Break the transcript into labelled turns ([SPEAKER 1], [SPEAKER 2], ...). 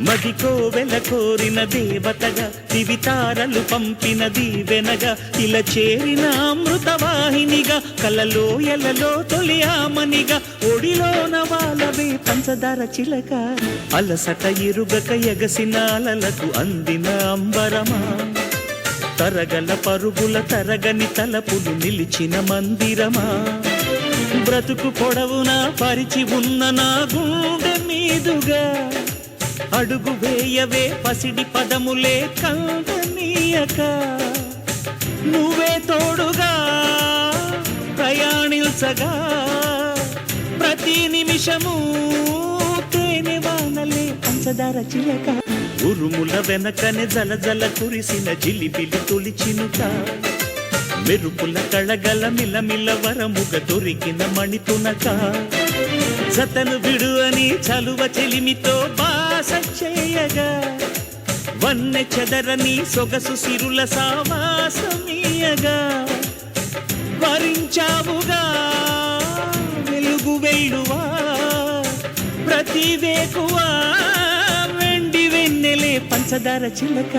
[SPEAKER 1] మదికో వెల కోరిన దేవతగా దివితారలు పంపిన దీవెనగా ఇలా చేరిన అమృతవాహినిగా కలలో ఎలలో తొలి ఆమనిగా ఒడిలోన వాళ్ళవే పంచదార చిలక అలసట ఇరుగక ఎగసిన అలలకు అందిన అంబరమా. తరగల పరుగుల తరగని తలపులు నిలిచిన మందిరమా. బ్రతుకు పొడవునా పరిచి ఉన్న నా గుండె మీదుగా అడుగు వేయవే పసిడి పదములే కందనీయక. నువ్వే తోడుగా ప్రయాణించగా. ప్రతి నిమిషము తేనె వానలే పంచదార చిలక. ఉరుముల వెనకనే జల జల కురిసిన జిలిబిలి తొలిచినుక. మెరుపుల కళగల మిలమిల వరముగ దొరికిన మణితునక. జతను విడు అని చలువ చెలిమితో బా చేయగా వన్నె చెదరని సొగసు సిరుల సావాసమీయగా వరించావుగా వెలుగు వెళ్ళువా ప్రతి వేకువా వెండి వెన్నెలే పంచదార చిలక